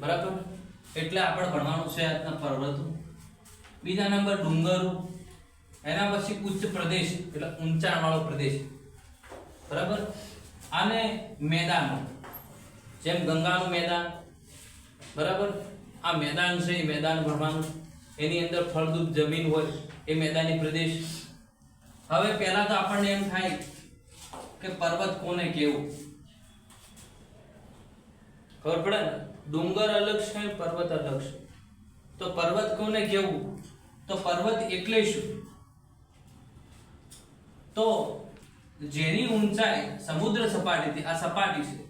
બરાબર? એટલે આપણે ભણવાનું છે આજના પર્વતો. બીજા નંબર ડુંગરો. એના પછી ઉચ્ચ પ્રદેશ, એટલે ઊંચાણવાળો પ્રદેશ. બરાબર? અને મેદાનો. જેમ ગંગાનું મેદાન. બરાબર? આ મેદાન છે, એ મેદાન ભણવાનું. એની અંદર ફળદ્રુપ જમીન હોય, એ મેદાની પ્રદેશ. હવે પહેલાં તો આપણને એમ થાય કે પર્વત કોને કેવું ખબર પડે ને? ડુંગર અલગ છે, પર્વત અલગ છે. તો પર્વત કોને કેવું તો પર્વત એટલે શું? તો જેની ઊંચાઈ સમુદ્ર સપાટીથી, આ સપાટી છે.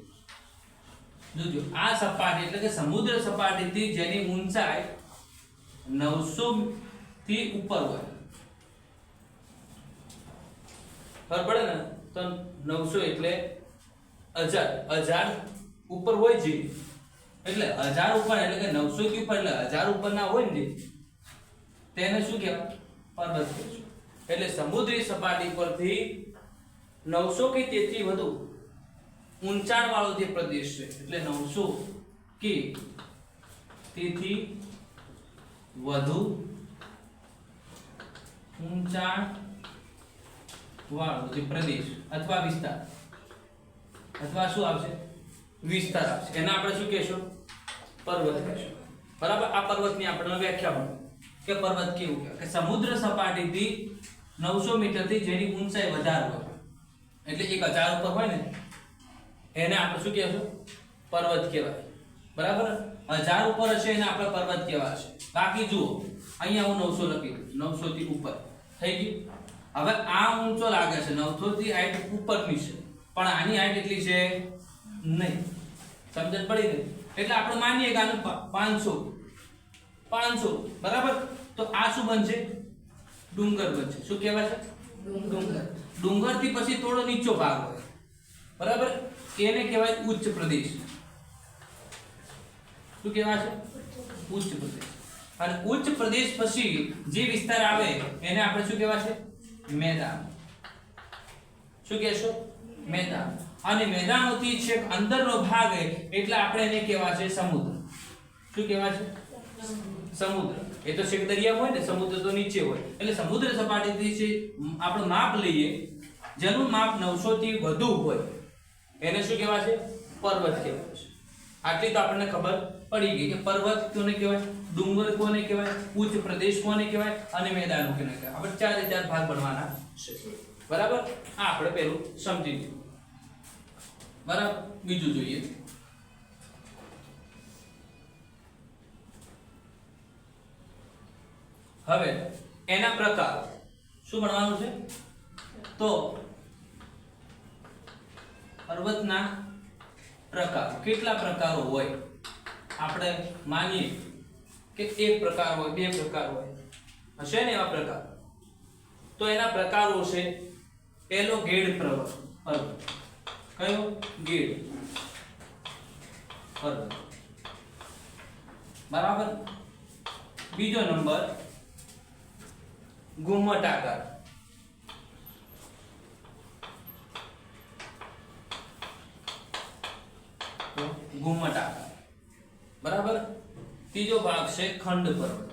જોજો, આ સપાટી એટલે કે સમુદ્ર સપાટીથી જેની ઊંચાઈ નવસો થી ઉપર હોય. ખબર પડે ને? તો નવસો એટલે હજાર. હજાર ઉપર હોય છે એટલે હજાર ઉપર, એટલે કે નવસો થી ઉપર, એટલે હજાર ઉપર ના હોય ને તેને શું કહેવાય? પર્વત કહેવાય એટલે સમુદ્રી સપાટી પરથી નવસો કે તેથી વધુ ઊંચાણ વાળો જે પ્રદેશ છે, એટલે નવસો કે તેથી વધુ ઊંચાણ વાળો જે પ્રદેશ અથવા વિસ્તાર. અથવા શું આવશે? વિસ્તાર આવશે. એને આપણે શું કહેશું? પર્વત કહેશું. બરાબર? આ પર્વતની આપણે વ્યાખ્યા કે પર્વત કેવું કહેવાય? કે સમુદ્ર સપાટીથી નવસો મીટરથી જેની ઊંચાઈ વધારે હોય. એટલે એક હજાર ઉપર હોય ને, એને આપણે શું કહેશું? પર્વત કહેવાય. બરાબર? હજાર ઉપર હશે એને આપણે પર્વત કહેવાશે. બાકી જુઓ, અહીંયા હું નવસો લખી દઉં. નવસો થી ઉપર. થઈ ગયું? હવે આ ઊંચો લાગે છે. નવસો થી હાઈટ ઉપરની છે. પણ આની હાઈટ એટલી છે નહીં. સમજણ પડી ને એટલે આપણે માનીએ કે આનું પાંચસો. પાંચસો. બરાબર? તો આ શું બનશે? ડુંગર બનશે. શું કહેવાય છે? ડુંગર. ડુંગરથી પછી થોડો નીચો ભાગ હોય. બરાબર? એને કહેવાય ઉચ્ચ પ્રદેશ. શું કહેવાય છે? ઉચ્ચ પ્રદેશ. અને ઉચ્ચ પ્રદેશ પછી જે વિસ્તાર આવે એને આપણે શું કહેવાય છે? મેદાન. શું કહેશો? મેદાન. અને મેદાનોથી છેક અંદરનો ભાગ એટલે આપણે એને કહેવા છે સમુદ્ર. શું કહેવાય છે? સમુદ્ર. એ તો છેક દરિયા હોય ને, સમુદ્ર તો નીચે હોય. એટલે સમુદ્ર સપાટીથી છે આપણે માપ લઈએ, જેનું માપ 900 થી વધુ હોય, એને શું કહેવાય છે? પર્વત કહેવાય છે. આટલી તો આપણને ખબર પડી ગઈ કે પર્વત કોને કહેવાય? ડુંગર કોને કહેવાય? ઉચ્ચ પ્રદેશ કોને કહેવાય? અને મેદાનો કોને કહેવાય? આપણે ચારે ચાર ભાગ ભણવાના છે. બરાબર? આ આપણે પહેલું સમજી લીધું. બરાબર. બીજું જોઈએ. હવે એના પ્રકાર. શું ભણવાનું છે? તો પર્વતના પ્રકાર. કેટલા પ્રકારો હોય? આપણે માનીએ કે એક પ્રકાર હોય, બે પ્રકાર હોય. હશે ને એવા પ્રકાર? તો એના પ્રકારો છે પહેલો ગેડ પર્વત. પર્વત કયો? ગીડ. બરાબર? બીજો નંબર. ઘુમ્મટાકાર તો ઘુમ્મટાકાર બરાબર? ત્રીજો ભાગ છે ખંડ પર્વત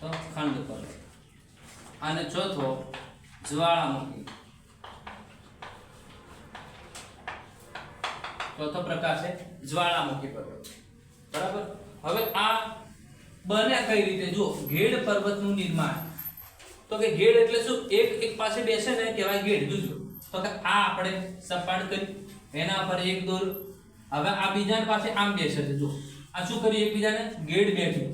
તો ખંડ પર્વત અને ચોથો જ્વાળામુખી. ચોથો પ્રકાર છે જ્વાળામુખી પર્વત. બરાબર? હવે આ બને કઈ રીતે? જો ઘેડ પર્વતનું નિર્માણ. તો કે ઘેડ એટલે શું? એક એક પાસે બેસે ને કહેવાય ઘેડ જોજો તો કે આ આપણે સપાટ કરી એના પર એક દોર. હવે આ બીજા પાસે આમ બેસે છે જો આ શું કર્યું? એકબીજાને ગેડ બેઠી.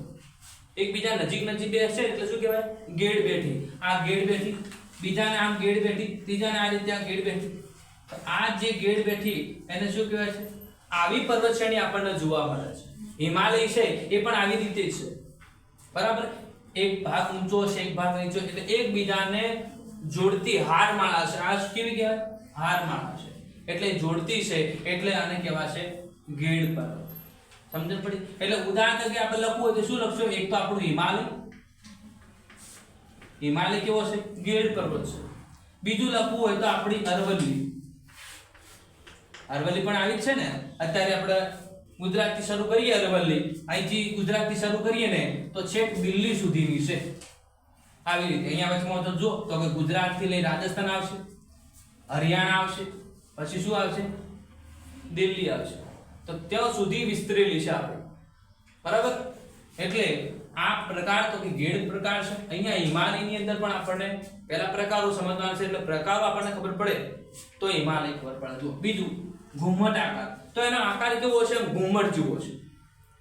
એકબીજા નજીક નજીક બેસે એટલે શું કહેવાય? ગેડ બેઠી. આ ગેડ બેઠી બીજાને આમ ગેડ બેઠી, ત્રીજાને આ રીતે આ ગેડ બેઠી. આ જે ગેડ બેઠી, એને શું કહેવાય છે? આવી પર્વત શ્રેણી આપણને જોવા મળે છે. હિમાલય છે, એ પણ આવી રીતે જ છે. બરાબર? એક ભાગ ઊંચો છે એક ભાગ નીચો, એટલે એકબીજાને જોડતી હાર માળા છે. આ કેવી કહેવાય? હારમાળા છે. એટલે જોડતી છે, એટલે આને કહેવાશે ગેડ પર્વત. સમજણ પડી? એટલે ઉદાહરણ તરીકે આપણે લખવું હોય તો શું લખશો? એક તો આપણું હિમાલય હિમાલય કેવો છે? ગેડ પર્વત છે. બીજું લખવું હોય તો આપણી અરવલ્લી. અરવલ્લી પણ આવી જ છે ને? અત્યારે આપણે ગુજરાતથી શરૂ કરીએ અરવલ્લી. અહીંથી ગુજરાતથી શરૂ કરીએ ને, તો છેક દિલ્હી સુધીની છે. આવી રીતે. અહીંયા વચમાં તો જો, તો કે ગુજરાતથી લઈ રાજસ્થાન આવશે, હરિયાણા આવશે, પછી શું આવશે? દિલ્હી આવશે. તો ત્યાં સુધી વિસ્તરેલી છે આપણે. બરાબર? એટલે આ પ્રકાર તો કે ગેડ પ્રકાર છે. અહીંયા હિમાલયની અંદર પણ આપણને પહેલા પ્રકારો સમજવાના છે એટલે પ્રકારો આપણને ખબર પડે. તો હિમાલય ખબર પડે. જો બીજું, ઘુમ્મટ આકાર. તો એનો આકાર કેવો છે ઘુમ્મટ જેવો છે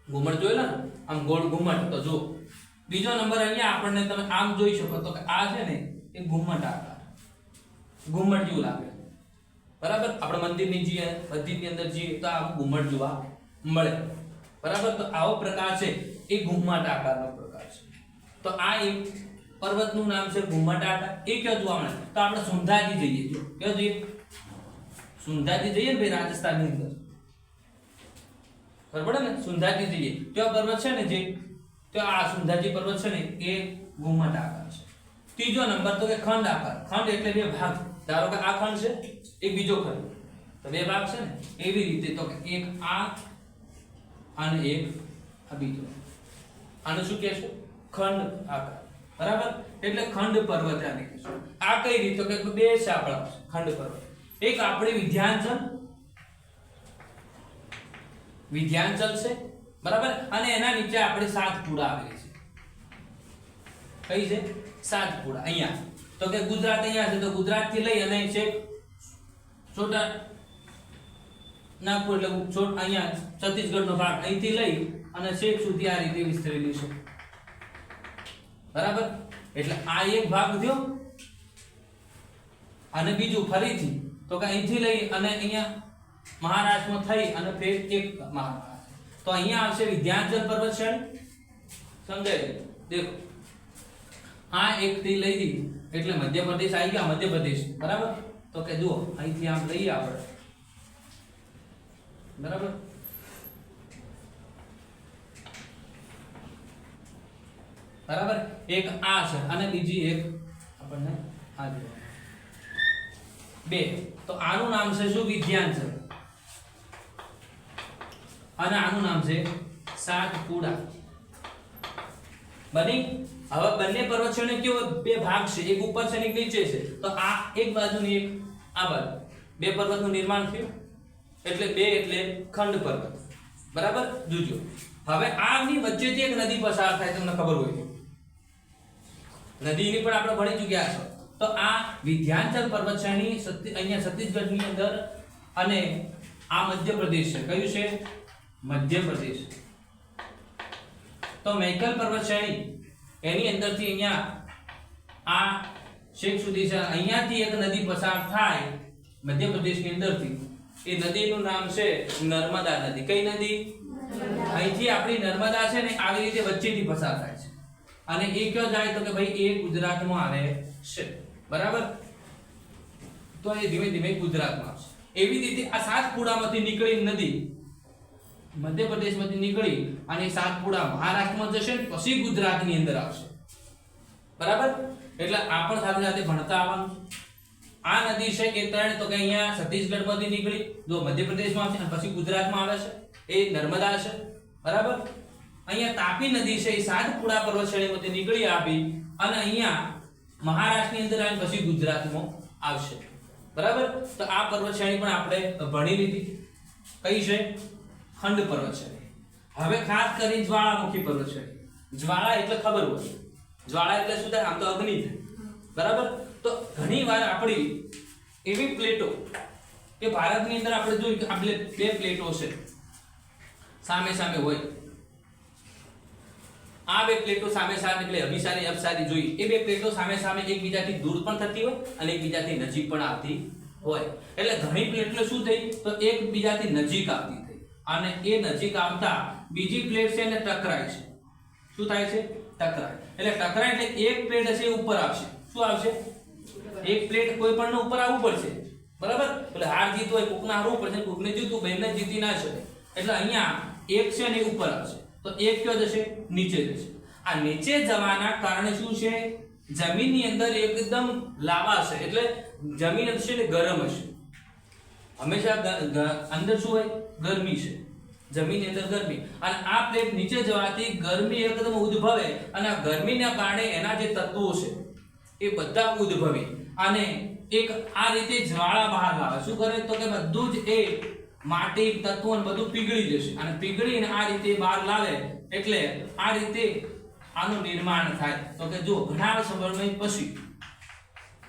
ઘુમ્મટ જોયેલો ને? આમ ગોળ ઘુમ્મટ. તો જો બીજો નંબર અહીંયા આપણને તમે આમ જોઈ શકો. તો કે આ છે ને, એ ઘુમ્મટ આકાર. ઘુમ્મટ જેવું લાગે. બરાબર? આપણે મંદિરની જઈએ મસ્જિદની અંદર જઈએ તો આ ઘુમ્મટ જોવા મળે. બરાબર? તો આવો પ્રકાર છે. એ ઘુમ્મટ આકારનો પ્રકાર છે. તો આ એક પર્વતનું નામ છે ઘુમ્મટ આકાર એ કયો જોવા મળે? તો આપણે સુંધાજી જઈએ. જો, ક્યાં જઈએ? સુંધાજી જઈએ ને ભાઈ રાજસ્થાનની અંદર? બરાબર ને? સુંધાજી જઈએ. ત્યાં પર્વત છે ને જે? તો આ સુંધાજી પર્વત છે ને, એ ઘુમ્મટ આકાર છે. ત્રીજો નંબર તો કે ખંડ આકાર. ખંડ એટલે બે ભાગ. ધારો કે આ ખંડ છે એક બીજો ખંડ. તો બે ભાગ છે ને? એવી રીતે તો કે એક આ અને એક આ બીજો. આને શું કહેશું? ખંડ આકાર. બરાબર? એટલે ખંડ પર્વત આને કહેશું. આ કઈ રીતે? તો કે બે આપણા ખંડ પર્વત. એક આપણે વિધ્યાંચલ. વિધ્યાંચલ છે, બરાબર? અને એના નીચે આપણે સાતપુડા આવેલી છે. કઈ છે? સાતપુડા અહીંયા. તો કે ગુજરાત અહીંયા છે, તો ગુજરાતથી લઈ અને છે છોટા નાગપુર, એટલે છોટ અહીંયા છત્તીસગઢ નો ભાગ અહીંથી લઈ અને છેક સુધી આ રીતે વિસ્તરેલી છે. બરાબર? એટલે આ એક ભાગ થયો. અને બીજું ફરીથી, તો કે અહીંથી લઈ અને અહીંયા મહારાષ્ટ્રમાં થઈ અને ફેર એક તો અહીંયા આવશે વિધ્યાંચલ પર્વત શ્રેણી સમજાય દેખો. આ એક થી લઈ દી, એટલે મધ્યપ્રદેશ આવી ગયા, મધ્યપ્રદેશ. બરાબર? તો કે જુઓ, અહીંથી આમ લઈએ આપણે. બરાબર? બરાબર? એક આ છે અને બીજી એક આપણને આ જોવા બે. તો આનું નામ છે શું? વિધ્યાંચલ અને આનું નામ છે સાતપુડા. બની? હવે બંને પર્વત શ્રેણી કેવો બે ભાગ છે? એક ઉપર છે એક નીચે છે. તો આ એક બાજુની એક આ બાજુ. બે પર્વતનું નિર્માણ થયું. એટલે બે એટલે ખંડ પર્વત. બરાબર? જોજો. હવે આની વચ્ચેથી એક નદી પસાર થાય, તમને ખબર હોય. નદીની પણ આપણે ભણી ચૂક્યા છો તો આ વિધ્યાંચલ પર્વત શ્રેણી અહીંયા છત્તીસગઢની અંદર અને આ મધ્યપ્રદેશ છે. કયું છે? મધ્યપ્રદેશ. તો મૈકલ પર્વત શ્રેણી એની અંદરથી અહીંયા આ શેખ સુધી છે. અહીંયાથી એક નદી પસાર થાય મધ્યપ્રદેશની અંદરથી. એ નદીનું નામ છે નર્મદા નદી. કઈ નદી? અહીંથી આપણી નર્મદા છે ને આવી રીતે વચ્ચેથી પસાર થાય. અને એ કયો જાય તો કે ભાઈ એ ગુજરાતમાં આવે છે. બરાબર? તો એ ધીમે ધીમે ગુજરાતમાં એવી રીતે આ સાતપુડામાંથી નીકળી નદી મધ્યપ્રદેશમાંથી નીકળી અને સાતપુડા મહારાષ્ટ્રમાં જશે પછી ગુજરાતની અંદર આવશે. બરાબર? એટલે આ પણ સાથે સાથે ભણતા આવવાનું. આ નદી છે એ ત્રણ તો કે અહીંયા છત્તીસગઢમાંથી નીકળી, જો મધ્યપ્રદેશમાં આવશે અને પછી ગુજરાતમાં આવે છે. એ નર્મદા છે. બરાબર? અહીંયા તાપી નદી છે, એ સાતપુડા પર્વત શ્રેણીમાંથી નીકળી આવી અને અહીંયા મહારાષ્ટ્રની અંદર આવે પછી ગુજરાતમાં આવશે. બરાબર? તો આ પર્વત શ્રેણી પણ આપણે ભણી લીધી. કઈ છે? ખંડ પર્વત શ્રેણી. હવે ખાસ કરી જ્વાળામુખી પર્વત શ્રેણી. જ્વાળા એટલે ખબર હોય. જ્વાળા એટલે શું થાય? આમ તો અગ્નિ થાય. બરાબર? તો ઘણી વાર આપણી એવી પ્લેટો કે ભારતની અંદર આપણે જોયું કે આપણે બે પ્લેટો છે. સામે સામે હોય. આ બે પ્લેટો સામે સામે એટલે અભિસારી, અપસારી જોઈ. એ બે પ્લેટો સામે સામે એકબીજાથી દૂર પણ થતી હોય અને એકબીજાથી નજીક પણ આવતી હોય. એટલે ઘણી પ્લેટો શું થઈ? તો એકબીજાથી નજીક આવતી થઈ. અને એ નજીક આવતા બીજી પ્લેટ છે એને ટકરાય છે. શું થાય છે? ટકરાય. એટલે ટકરાય એટલે એક પ્લેટ હશે એ ઉપર આવશે. શું આવશે? એક પ્લેટ કોઈ પણ ઉપર આવવું પડશે. બરાબર? એટલે હાર જીત હોય, કોકને હારવું પડશે, કોકને જીતવું બેનને જીતી ના શકે એટલે અહીંયા એક છે ને ઉપર આવશે. તો એક કયો જશે? નીચે જશે. આ નીચે જવાના કારણે શું છે? જમીનની અંદર એકદમ લાવા છે એટલે જમીન હશે ને ગરમ હશે. હંમેશા અંદર શું હોય? ગરમી છે. જમીનની અંદર ગરમી. અને આ પ્લેટ નીચે જવાથી ગરમી એકદમ ઉદ્ભવે. અને આ ગરમીના કારણે એના જે તત્વો છે, એ બધા ઉદ્ભવે. અને એક આ રીતે જ્વાળા બહાર લાવે. શું કરે? તો કે બધું જ એ માટી, તત્વો બધું પીગળી જશે. અને પીગળીને આ રીતે બહાર લાવે એટલે આ રીતે આનું નિર્માણ થાય. તો કે જો ઘણા સમય પછી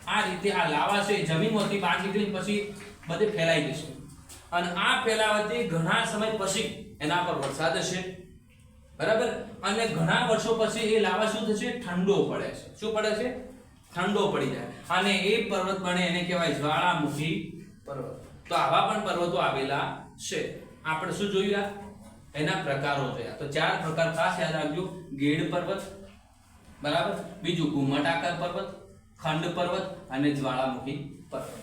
આ રીતે આ લાવા છે જમીનમાંથી બહાર નીકળી પછી બધે ફેલાઈ જશે. અને આ ફેલાવાથી ઘણા સમય પછી એના પર વરસાદ હશે. બરાબર? અને ઘણા વર્ષો પછી એ લાવા શું થશે? ઠંડો પડે છે. શું પડે છે? ઠંડો પડી જાય. અને એ પર્વત બને એને કહેવાય જ્વાળામુખી પર્વત. તો આવા પણ પર્વતો આવેલા છે. આપણે શું જોયું એના પ્રકારો જોયા તો ચાર પ્રકાર ખાસ યાદ રાખજો. ગેડ પર્વત, બરાબર? બીજું ઘુમ્મટાકાર પર્વત, ખંડ પર્વત અને જ્વાળામુખી પર્વત.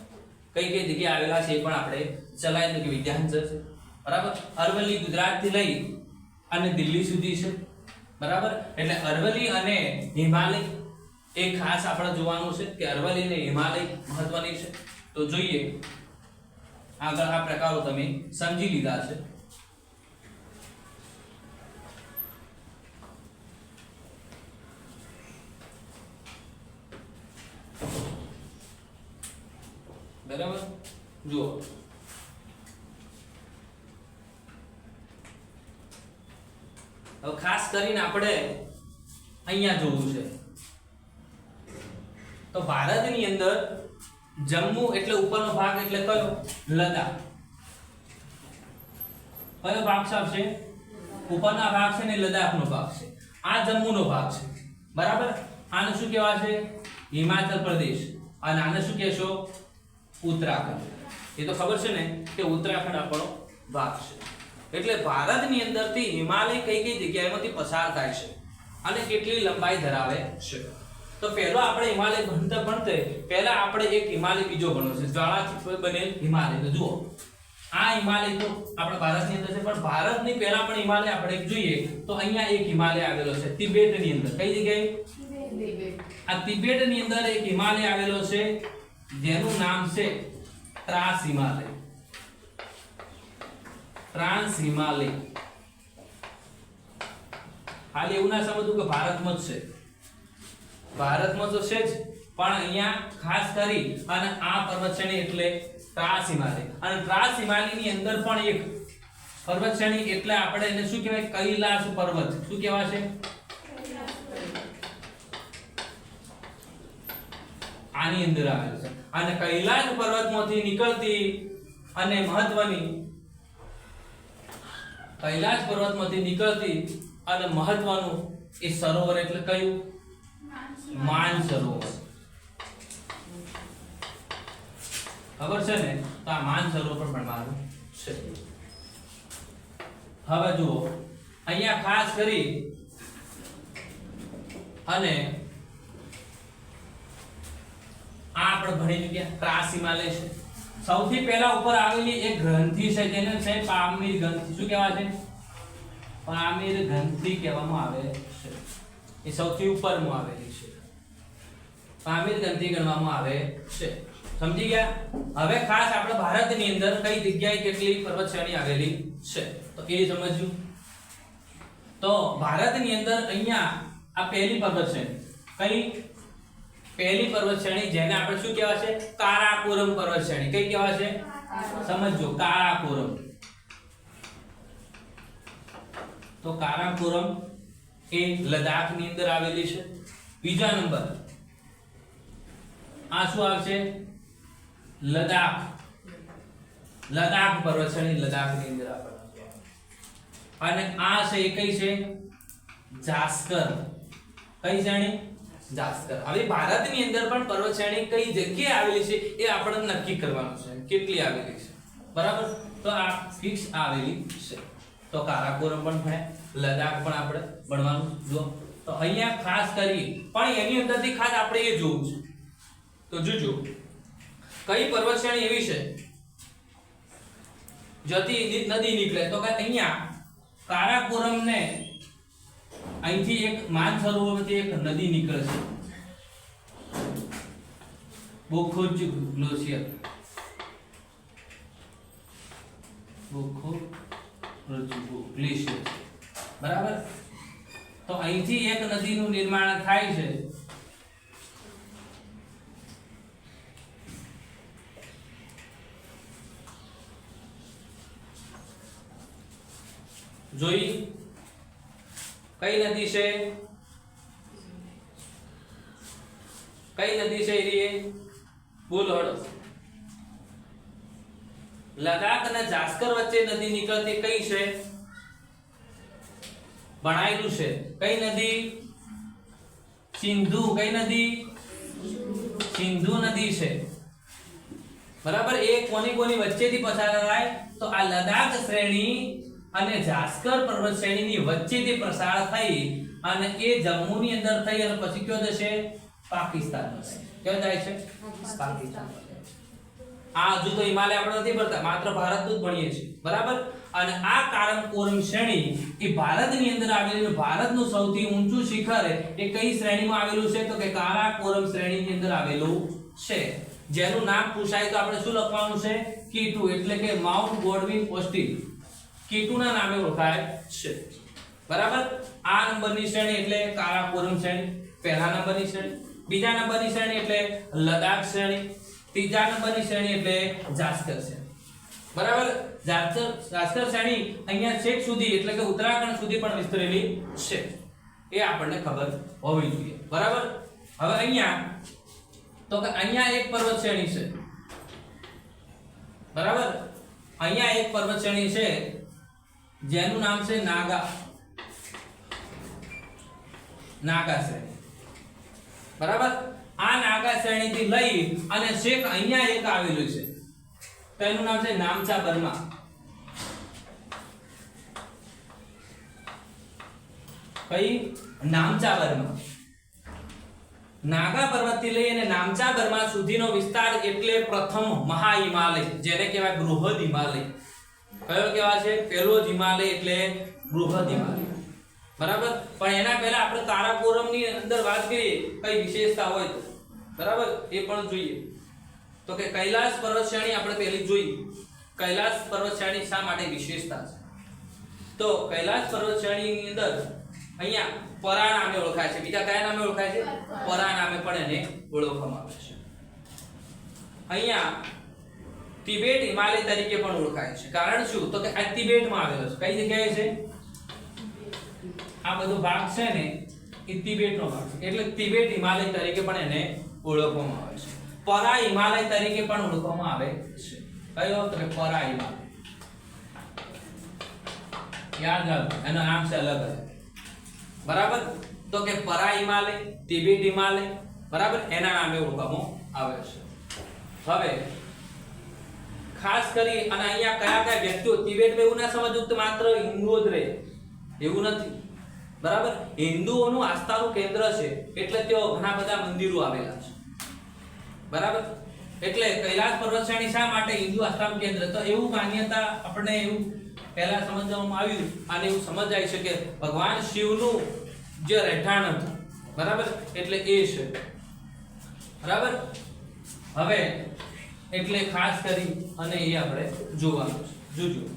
કઈ કઈ જગ્યાએ આવેલા છે એ પણ આપણે ચલાવી કે વિદ્યાંચર છે. બરાબર? અરવલ્લી ગુજરાતથી લઈ અને દિલ્હી સુધી છે. બરાબર? એટલે અરવલ્લી અને હિમાલય એ ખાસ આપણે જોવાનું છે કે અરવલ્લી અને હિમાલય મહત્વની છે. તો જોઈએ. આગળ આ પ્રકારો તમે સમજી લીધા છે. બરાબર? જુઓ. હવે ખાસ કરીને આપણે અહીંયા જોવું છે. તો ભારતની અંદર જમ્મુ એટલે ઉપરનો ભાગ એટલે કયો? લદ્દાખ. કયો ભાગ છે આવશે ઉપરના ભાગ છે ને લદ્દાખનો ભાગ છે. આ જમ્મુનો ભાગ છે. બરાબર? આને શું કહેવાશે હિમાચલ પ્રદેશ. અને આને શું કહેશો? ઉત્તરાખંડ. એ તો ખબર છે ને કે ઉત્તરાખંડ આપણો ભાગ છે. એટલે ભારતની અંદરથી હિમાલય કઈ કઈ જગ્યાએમાંથી પસાર થાય છે? અને કેટલી લંબાઈ ધરાવે છે? તો પહેલો આપણે હિમાલય ભણતા ભણતે પહેલા આપણે એક હિમાલય બીજો ભણ્યો છે. જ્વાળાથી બનેલ હિમાલય. તો જુઓ, આ હિમાલય તો આપણે ભારતની અંદર છે, પણ ભારતની પહેલા પણ હિમાલય આપણે જોઈએ, તો અહીંયા એક હિમાલય આવેલો છે, તિબેટની અંદર. કઈ જગ્યાએ? આ તિબેટની અંદર એક હિમાલય આવેલો છે, જેનું નામ છે ત્રાસ હિમાલય. ટ્રાન્સ હિમાલય. હાલ એવું ના સમજવું કે ભારતમાં જ છે. ભારતમાં તો છે જ, પણ અહીંયા ખાસ કરી અને આ પર્વત શ્રેણી એટલે ત્રાસ હિમાલય. અને ત્રાસ હિમાલયની અંદર પણ એક પર્વત શ્રેણી એટલે આપણે એને શું કહેવાય? કૈલાસ પર્વત. શું કહેવાશે? આની અંદર આવેલું છે. અને કૈલાસ પર્વતમાંથી નીકળતી અને મહત્વની કૈલાસ પર્વતમાંથી નીકળતી અને મહત્વનું એ સરોવર એટલે કયું? ખબર છે ને? તો આ માન સરોવર પણ ભણવાનું છે. હવે જુઓ, અહીંયા ખાસ કરી અને આ આપણે ભણી ચૂક્યા ત્રાસ હિમાલય છે. સૌથી પહેલા ઉપર આવેલી એક ગ્રંથિ છે, જેને છે પામીર ગ્રંથિ. શું કહેવાય છે? પામીર ગ્રંથિ કહેવામાં આવે. એ સૌથી ઉપરમાં આવેલી છે. પામીર ગ્રંથિ ગણવામાં આવે છે. સમજી ગયા? હવે ખાસ આપણે ભારતની અંદર કઈ જગ્યાએ કેટલી પર્વત શ્રેણી આવેલી છે? તો એ સમજ્યું તો ભારતની અંદર અહીંયા આ પહેલી પર્વત શ્રેણી કઈ? પહેલી પર્વત શ્રેણી જેને આપણે શું કહેવાય છે? કારાકોરમ પર્વત શ્રેણી કઈ કહેવાય છે? સમજો કારાકોરમ. તો કારાકોરમ એ લદ્દાખની અંદર આવેલી છે. બીજા નંબર. આ શું આવશે? લદ્દાખ. લદ્દાખ પર્વત શ્રેણી લદ્દાખની અંદર આપણને અને આ છે એ કઈ છે? જાસ્કર. કઈ શ્રેણી? જાસ્કર. હવે ભારતની અંદર પણ પર્વત શ્રેણી કઈ જગ્યાએ આવેલી છે એ આપણે નક્કી કરવાનું છે. કેટલી આવેલી છે? બરાબર? તો આ ફિક્સ આવેલી છે. તો કારાકોરમ પણ ભણ્યા લદ્દાખ પણ આપણે ભણવાનું જો, તો અહીંયા ખાસ કરી પણ એની અંદરથી ખાસ આપણે એ જોવું છે. તો જોજો, કઈ પર્વત શ્રેણી એવી છે? જતી નદી નીકળે, તો કે અહીંયા કારાકોરમ ને અહીંથી એક માનસરોવરમાંથી એક નદી નીકળે છે. બોખોજ ગ્લોશિયર બોખો ગ્લેશિયર બરાબર? તો અહીંથી એક નદીનું નિર્માણ થાય છે. જોઈ? કઈ નદી છે? કઈ નદી છે એ બોલ હળો. લદાખ અને જાસ્કર વચ્ચે નદી નીકળતી કઈ છે? ભણાયેલું છે. કઈ નદી? સિંધુ. કઈ નદી? સિંધુ નદી છે. બરાબર? એ કોની કોની વચ્ચેથી પસાર થાય? તો આ લદાખ શ્રેણી અને જાસ્કર પર્વત શ્રેણીની વચ્ચેથી પસાર થઈ અને એ જમ્મુની અંદર થઈ અને પછી કયો જશે પાકિસ્તાન જશે કયો જાય છે પાકિસ્તાન આ હજુ તો હિમાલય આપણે નથી ભણતા માત્ર ભારતનું જ ભણીએ છીએ. બરાબર? અને આ કારમકોરમ શ્રેણી એ ભારતની અંદર આવેલી ભારતનું સૌથી ઊંચું શિખર એ કઈ શ્રેણીમાં આવેલું છે? તો કે કારાકોરમ શ્રેણીની અંદર આવેલું છે. જેનું નામ પૂછાય તો આપણે શું લખવાનું છે? કીટુ, એટલે કે માઉન્ટ ગોડવિન પોસ્ટિંગ કીટુના નામે ઓળખાય છે. બરાબર? આ નંબરની શ્રેણી એટલે કારાકોરમ શ્રેણી, પહેલા નંબરની શ્રેણી, બીજા નંબરની શ્રેણી એટલે લદાખ શ્રેણી, ત્રીજા નંબરની શ્રેણી એટલે જાસ્કર શ્રેણી. બરાબર? જાસ્કર શ્રેણી અહીંયા છેક સુધી, એટલે કે ઉત્તરાખંડ સુધી પણ વિસ્તરેલી છે. એ આપણને ખબર હોવી જોઈએ. બરાબર? હવે અહીંયા, તો કે અહીંયા એક પર્વત શ્રેણી છે. બરાબર? અહીંયા એક પર્વત શ્રેણી છે, જેનું નામ છે નાગા. નાગા શ્રેણી. બરાબર? આ નાગા શ્રેણીથી લઈ અને છેક અહીંયા એક આવેલું છે. એનું નામ છે નામચા બર્મા કઈ નામચા બર્મા નાગા પર્વતથી લઈ અને નામચા બર્મા સુધીનો વિસ્તાર એટલે પ્રથમ મહા હિમાલય જેને કહેવાય બૃહદ હિમાલય. કયો કહેવાય છે? પહેલો હિમાલય એટલે બૃહદ હિમાલય. બરાબર? પણ એના પહેલા આપણે કારાકોરમની અંદર વાત કરીએ, કઈ વિશેષતા હોય તો. બરાબર? એ પણ જોઈએ. તો કે કૈલાસ પર્વત શ્રેણી આપણે પહેલી જોઈ. કૈલાસ પર્વત શ્રેણી શા માટે વિશેષતા છે? તો કૈલાસ પર્વત શ્રેણીની અંદર અહીંયા પરા નામે ઓળખાય છે. બીજા કયા નામે ઓળખાય છે? પરા નામે પણ એને ઓળખવામાં આવે છે. અહીંયા તિબેટ હિમાલય તરીકે પણ ઓળખાય છે. કારણ શું? તો કે આ તિબેટમાં આવેલો છે. કઈ જગ્યાએ છે? આ બધો ભાગ છે ને એ તિબેટનો ભાગ છે. એટલે તિબેટ હિમાલય તરીકે પણ એને ઓળખવામાં આવે છે. પરા હિમાલય તરીકે પણ ઓળખવામાં આવે છે. કયો તો પરા હિમાલય? યાદ રાખો, એનું નામ છે અલગ અલગ બરાબર? તો કે પરા હિમાલય, તિબેટ હિમાલય, બરાબર? એના નામે ઓળખવામાં આવે છે. હવે, ખાસ કરી અને અહીંયા કયા કયા વ્યક્તિઓ તિબેટમાં એવું ના સમજવું કે માત્ર હિન્દુઓ જ રહે. એવું નથી. બરાબર? હિન્દુઓનું આસ્થાનું કેન્દ્ર છે, એટલે તેઓ ઘણા બધા મંદિરો આવેલા છે. બરાબર? એટલે કૈલાસ પર્વત શા માટે હિન્દુ આસ્થાનું કેન્દ્ર? તો એવું માન્યતા આપણે એવું પહેલા સમજવામાં આવ્યું અને એવું સમજાય છે કે ભગવાન શિવનું જે રહેઠાણ હતું, બરાબર? એટલે એ છે. બરાબર? હવે, એટલે ખાસ કરી અને એ આપણે જોવાનું છે. જોજો.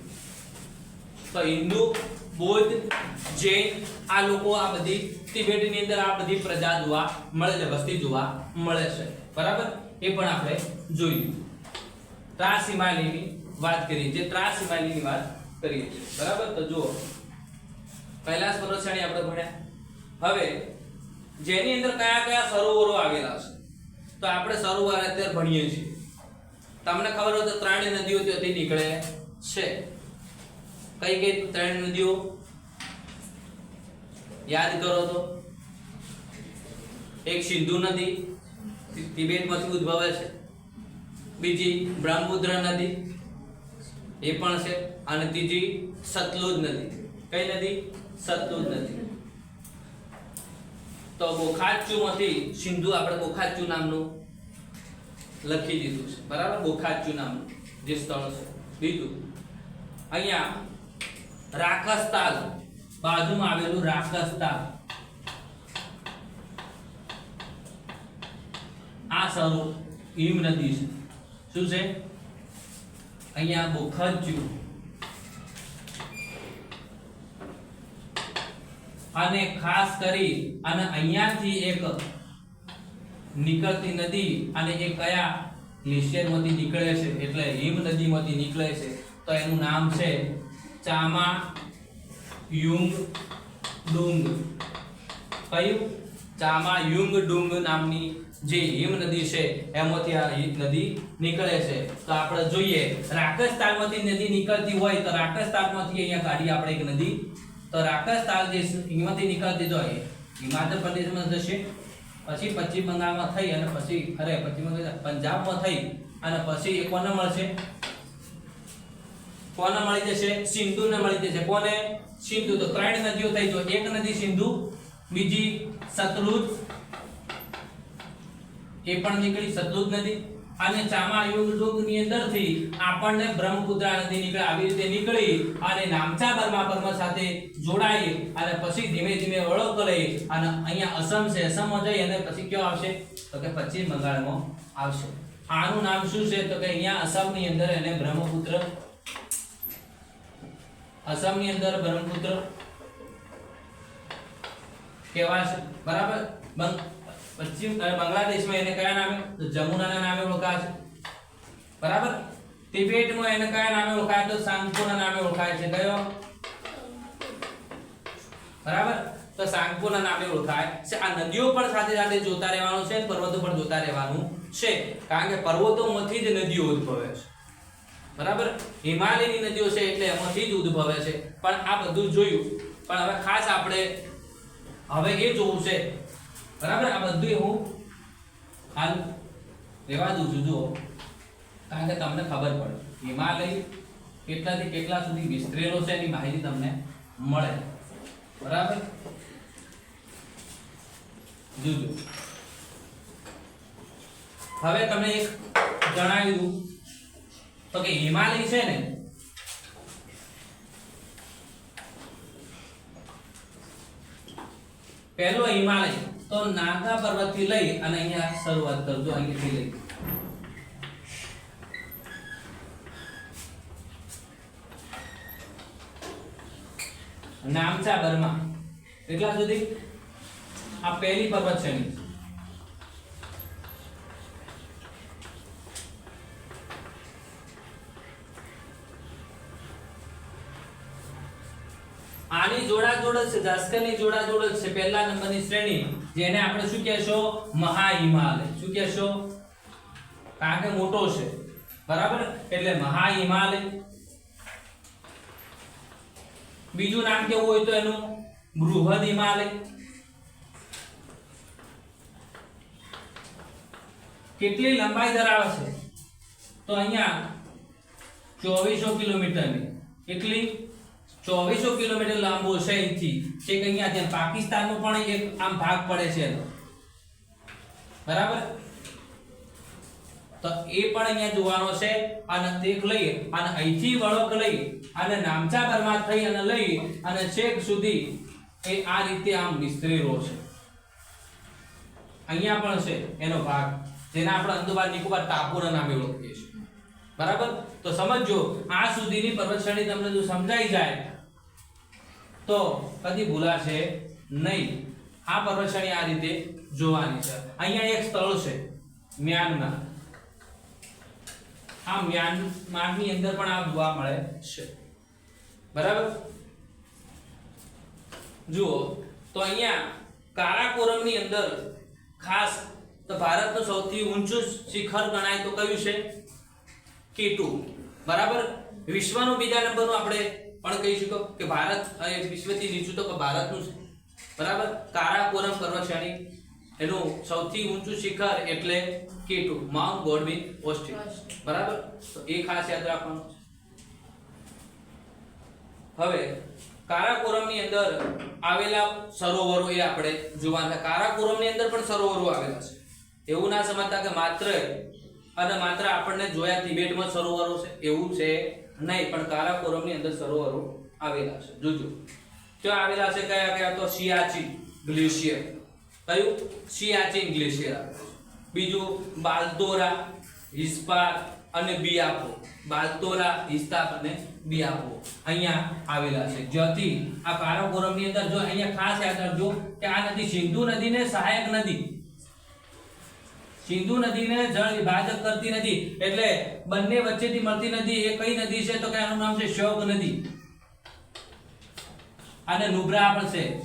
તો હિન્દુ, બૌદ્ધ, જૈન, આ લોકો આ બધી તિબેટની અંદર આ બધી પ્રજા જોવા મળે છે, વસ્તી જોવા મળે છે. બરાબર? એ પણ આપણે જોયું ત્રાસ હિમાલયની વાત કરીએ. જે ત્રાસ હિમાલયની વાત કરીએ છીએ. બરાબર? તો જુઓ. પર્વત શ્રેણી આપણે ભણ્યા. હવે, જેની અંદર કયા કયા સરોવરો આવેલા છે? તો આપણે સરોવર અત્યારે ભણીએ છીએ. તમને ખબર હોય તો ત્રણ નદીઓ ત્યાંથી નીકળે છે. કઈ કઈ ત્રણ નદીઓ? યાદ કરો તો. એક સિંધુ નદી તિબેટમાંથી ઉદ્ભવે છે. બીજી બ્રહ્મપુત્ર નદી એ પણ છે અને ત્રીજી સતલુજ નદી. કઈ નદી? સતલુજ નદી. તો બોખાચુમાંથી સિંધુ આપણે બોખાચુ નામનું લખી દીધું છે. બરાબર? બોખાચુ નામનું જે સ્થળ છે. બીજું, અહીંયા રાખસ્તાલ બાજુમાં આવેલું રાખસ્તાલ આ સ્વરૂપ હિમનદી છે. શું છે? અહીંયા બોખજ્યું અને ખાસ કરી અને અહીંયાથી એક નીકળતી નદી અને એ કયા ગ્લેશિયરમાંથી નીકળે છે, એટલે હિમ નદીમાંથી નીકળે છે, તો એનું નામ છે ચામા યુંગ ડુંગ. કયું? ચામા યુંગ ડુંગ નામની જે હિમ નદી છે, એમાંથી આ નદી નીકળે છે. તો આપણે જોઈએ રાકસતાલમાંથી નદી નીકળતી હોય તો રાકસતાલમાંથી અહીંયા કાઢી આપણે એક નદી, તો રાકસતાલ જે હિમમાંથી નીકળતી હોય હિમાચલ પ્રદેશમાં જશે, પછી પશ્ચિમ બંગાળમાં થઈ અને પછી અરે પશ્ચિમ બંગાળ પંજાબમાં થઈ અને પછી એ કોને મળશે? કોને મળી જશે? સિંધુને મળી જશે. કોને? સિંધુ. તો ત્રણ નદીઓ થઈ જો એક નદી સિંધુ, બીજી સતલુજ એ પણ નીકળી સતલુજ નદી અને ચામાયુગની અંદરથી આપણને બ્રહ્મપુત્રા નદી નીકળે આવી રીતે નીકળી અને નામચા બર્મા પર્વત સાથે જોડાઈ અને પછી ધીમે ધીમે વળો કરે અને અહીંયા અસમ છે, અસમમાં જઈ અને પછી કયો આવશે? તો કે પશ્ચિમ બંગાળમાં આવશે. આનું નામ શું છે? તો કે અહીંયા અસમની અંદર એને બ્રહ્મપુત્ર અસમની અંદર બ્રહ્મપુત્ર કહેવાશે. બરાબર? પશ્ચિમ બાંગ્લાદેશમાં એને કયા નામે તો જમુનાના નામે ઓળખાય છે. બરાબર? તિબેટમાં એને કયા નામે ઓળખાય તો સાંગપોના નામે ઓળખાય છે. કયો? બરાબર? તો સાંગપોના નામે ઓળખાય છે. આ નદીઓ પણ સાથે સાથે જોતા રહેવાનું છે, પર્વતો પણ જોતા રહેવાનું છે. કારણ કે પર્વતોમાંથી જ નદીઓ ઉદ્ભવે છે. બરાબર? હિમાલયની નદીઓ છે એટલે એમાંથી જ ઉદ્ભવે છે. પણ આ બધું જોયું. પણ હવે ખાસ આપણે હવે એ જોવું છે બરાબર? આ બધું હું હાલ રહેવા દઉં છું. જુઓ. કારણ કે તમને ખબર પડે. હિમાલય કેટલાથી કેટલા સુધી વિસ્તરેલો છે એની માહિતી તમને મળે. બરાબર? જોજો. હવે તમને એક જણાવી દઉં. તો કે હિમાલય છે ને, પહેલો હિમાલય. તો નાગા પર્વતથી લઈ અને અહીંયા શરૂઆત કરજો અહીંથી લઈ. નામચા બર્મા કેટલા સુધી? આ પહેલી પર્વત શ્રેણી. આની જોડાજોડ છે, જાસ્કરની જોડાજોડ છે, પહેલા નંબરની શ્રેણી. જેને આપણે શું કહેશો? મહા હિમાલય શું કહેશો? કારણ કે મોટો છે. બરાબર? એટલે મહા હિમાલય બીજું નામ કેવું હોય તો એનું? બૃહદ હિમાલય. કેટલી લંબાઈ ધરાવે છે? તો અહીંયા ચોવીસો કિલોમીટરની. કેટલી? ચોવીસો કિલોમીટર લાંબો છે અહીંથી. છેક અહીંયા ત્યાં પાકિસ્તાનનો પણ એક આમ ભાગ પડે છે. બરાબર? તો એ પણ અહીંયા જોવાનો છે. અને દેખ લઈ અને અહીંથી વળોક લઈ અને નામચા થઈ અને લઈ અને છેક સુધી એ આ રીતે આમ વિસ્તરેલો છે. અહીંયા પણ છે એનો ભાગ. જેને આપણે અંદુબાર નિકોબાર ટાપુના નામે ઓળખીએ છીએ. બરાબર? તો સમજો આ સુધીની પર્વત શ્રેણી તમને જો સમજાઈ જાય તો કદી ભૂલાશે નહીં. આ પર્વત આ રીતે જોવાની છે. અહીંયા એક સ્થળ છે, મ્યાનમાર. આ મ્યાનમારની અંદર પણ આ જોવા મળે છે. બરાબર? જુઓ, તો અહીંયા કારાકોરમની અંદર ખાસ તો ભારતનું સૌથી ઊંચું શિખર ગણાય તો કયું છે? કેટુ. બરાબર? વિશ્વનું બીજા નંબરનું આપણે પણ કહી શકો કે ભારત એ વિશ્વથી નીચું તો ભારતનું છે. બરાબર? કારાકોરમ પર્વત એનું સૌથી ઊંચું શિખર એટલે કેટુ માઉન્ટ ગોડવિન ઓસ્ટ્રેલિયા બરાબર? તો એ ખાસ યાદ રાખવાનું હવે કારાકોરમની અંદર આવેલા સરોવરો એ આપણે જોવાના કારાકોરમની અંદર પણ સરોવરો આવેલા છે. એવું ના સમજતા કે માત્ર અને માત્ર આપણને જોયા તિબેટમાં સરોવરો છે. એવું છે નહીં, પણ કારાકોરમની અંદર સરોવરો આવેલા છે. જોજો. ક્યાં આવેલા છે? કયા? કયા? તો સિયાચીન ગ્લેશિયર. કયું? સિયાચીન ગ્લેશિયર બીજું, બાલતોરા, હિસ્પાર અને બિયાપો. બાલતોરા હિસ્તાપ અને બિયાપો અહીંયા આવેલા છે. જ્યાંથી આ કારાકોરમની અંદર જો અહીંયા ખાસ યાદ રાખજો કે આ નદી સિંધુ નદીને સહાયક નદી સિંધુ નદીને જળ વિભાજક કરતી નદી, એટલે બંને વચ્ચેથી મળતી નદી એ કઈ નદી છે? તો કે આનું નામ છે શોક નદી. અને નુબ્રા પણ છે.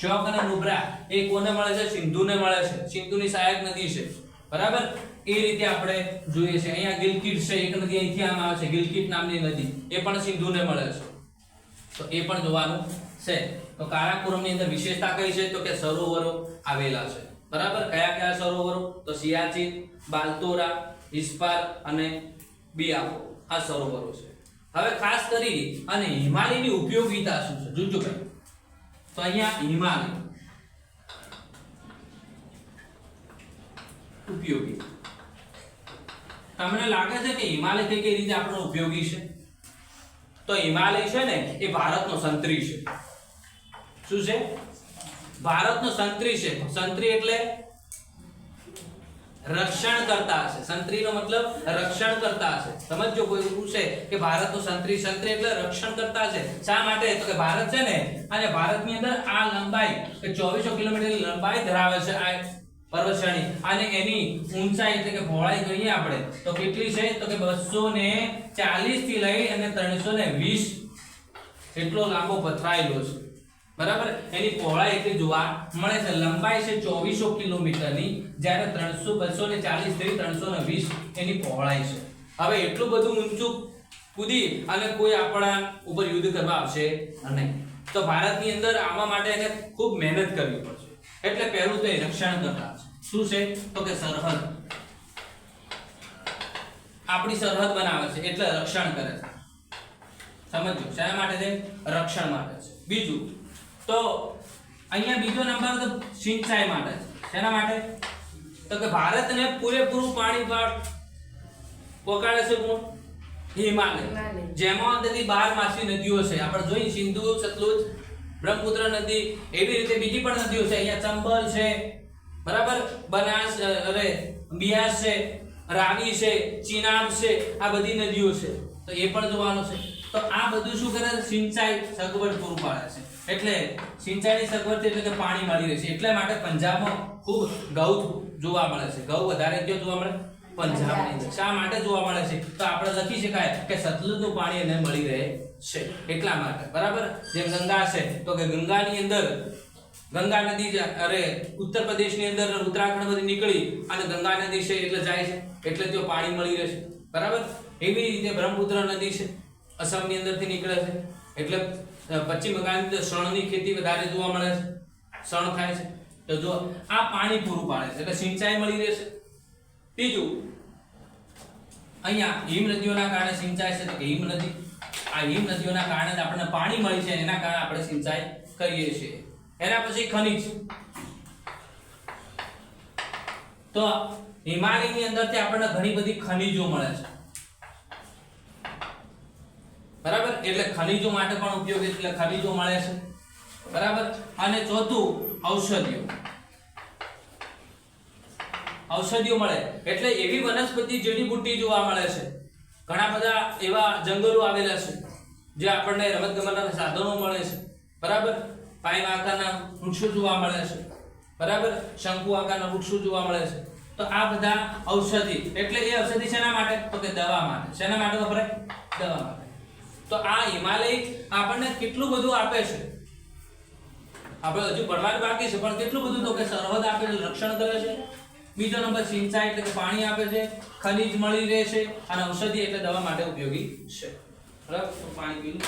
શોક અને નુબ્રા એ કોને મળે છે? સિંધુને મળે છે. સિંધુની સહાયક નદી છે. બરાબર? એ રીતે આપણે જોઈએ છે. અહીંયા ગિલકિટ છે. એક નદી અહીંથી આમ આવે છે. ગિલકિટ નામની નદી. એ પણ સિંધુને મળે છે. તો એ પણ જોવાનું છે. તો કારાકોરમની અંદર વિશેષતા કઈ છે? તો કે સરોવરો આવેલા છે. બરાબર? કયા કયા સરોવરો? તો સિયાચીન, બાલતોરા, ઇસ્પાર અને બિયાબો આ સરોવરો છે. હવે ખાસ કરી અને હિમાલયની ઉપયોગિતા શું છે? જોજો ભાઈ. તો અહીંયા હિમાલય. ઉપયોગી. તમને લાગે છે કે હિમાલય કઈ કઈ રીતે આપણો ઉપયોગી છે? તો હિમાલય છે ને, એ ભારતનો સંતરી છે. શું છે? ભારતનો સંતરી છે. સંતરી એટલે રક્ષણ કરતા હશે. સંતરીનો મતલબ રક્ષણ કરતા હશે. સમજો કોઈ પૂછે છે કે ભારતનો સંત્રી સંત્રી એટલે રક્ષણ કરતા હશે. શા માટે? તો કે ભારત છે ને અને ભારતની અંદર આ લંબાઈ, કે ચોવીસો કિલોમીટરની લંબાઈ ધરાવે છે આ પર્વતશ્રેણી. અને એની ઊંચાઈ એટલે કે પહોળાઈ કહીએ આપણે, તો કેટલી છે? તો કે 240 થી લઈ અને 320 એટલો લાંબો પથરાયેલો છે. બરાબર? એની પહોળાઈ એટલે જોવા મળે છે. લંબાઈ છે ચોવીસો કિલોમીટરની. જ્યારે 300 240 થી 320 એની પહોળાઈ છે. હવે એટલું બધું ઊંચું કૂદી અને કોઈ આપણા ઉપર યુદ્ધ કરવા આવશે નહીં. તો ભારતની અંદર આવા માટે એને ખૂબ મહેનત કરવી પડશે. એટલે પહેલું તો એ રક્ષણ કરતા શું છે? તો કે સરહદ. આપણી સરહદ બનાવે છે એટલે રક્ષણ કરે છે. સમજો શા માટે છે? રક્ષણ માટે છે. બીજું તો અહીંયા બીજો નંબર તો સિંચાઈ માટે શેના માટે? તો કે ભારતને પૂરેપૂરું પાણી પાડ પોકાળે છે કોણ? હિમાલય. જેમાં અંદરથી બાર માસી નદીઓ છે. આપણે જોઈ સિંધુ સતલુજ બ્રહ્મપુત્ર નદી એવી રીતે બીજી પણ નદીઓ છે. અહીંયા ચંબલ છે બરાબર? બનાસ અરે બિયાસ છે રાવી છે ચિનાબ છે આ બધી નદીઓ છે. તો એ પણ જોવાનું છે. તો આ બધું શું કરે? સિંચાઈ સગવડ પૂરું પાડે છે. એટલે સિંચાઈની સગવડતા એટલે કે પાણી મળી રહે છે. એટલા માટે પંજાબમાં ખૂબ ઘઉં જોવા મળે છે. ઘઉં વધારે ક્યાં જોવા મળે? પંજાબની અંદર. શા માટે જોવા મળે છે? તો આપણે લખી શકાય કે સતલુજનું પાણી એને મળી રહે છે. એટલા માટે. બરાબર? જેમ ગંગા છે, તો કે ગંગાની અંદર ગંગા નદી જે- અરે, ઉત્તર પ્રદેશની અંદર ઉત્તરાખંડ બધી નીકળી અને ગંગા નદી છે એટલે જાય છે. એટલે ત્યાં પાણી મળી રહે છે. બરાબર? એવી રીતે બ્રહ્મપુત્ર નદી છે. અસમની અંદરથી નીકળે છે. એટલે પશ્ચિમ બંગાળની અંદર શણની ખેતી વધારે જોવા મળે છે. શણ થાય છે. તો જો આ પાણી પૂરું પાડે છે. એટલે સિંચાઈ મળી રહેશે. બીજું, અહીંયા હિમ નદીઓના કારણે સિંચાઈ છે. કે હિમ નદી આ હિમ નદીઓના કારણે આપણને પાણી મળી છે. એના કારણે આપણે સિંચાઈ કરીએ છીએ. એના પછી ખનિજ. તો હિમાલયની અંદરથી આપણને ઘણી બધી ખનિજો મળે છે. બરાબર? એટલે ખનિજો માટે પણ ઉપયોગી એટલે ખનિજો મળે છે. બરાબર? અને ચોથું, ઔષધિઓ. ઔષધિઓ મળે. એટલે એવી વનસ્પતિ જડીબુટ્ટી જોવા મળે છે. ઘણા બધા એવા જંગલો આવેલા છે, જે આપણને રમતગમતના સાધનો મળે છે. બરાબર? પાઇપ આકારના વૃક્ષો જોવા મળે છે. બરાબર? શંકુ આકારના વૃક્ષો જોવા મળે છે. તો આ બધા ઔષધિ. એટલે એ ઔષધિ શેના માટે? તો કે દવા માટે. શેના માટે વપરાય દવા માટે. તો આ હિમાલય આપણને કેટલું બધું આપે છે? આપણે હજુ ભણવાનું બાકી છે, પણ કેટલું બધું તો કે સરહદ આપે છે, રક્ષણ કરે છે? બીજો નંબર સિંચાઈ એટલે કે પાણી આપે છે, ખનિજ મળી રહે છે, અને ઔષધિ એટલે દવા માટે ઉપયોગી છે. બરાબર? પાણી પીવું.